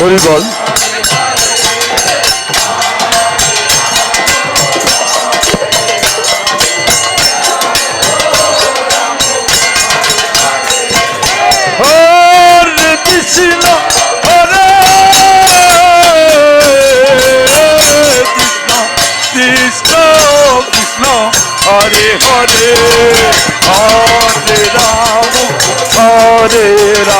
Hari বল। হরে Krishna Hare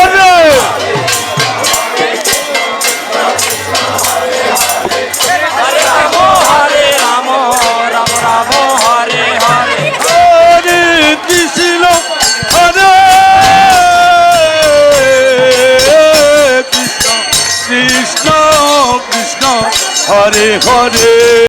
Hare Hare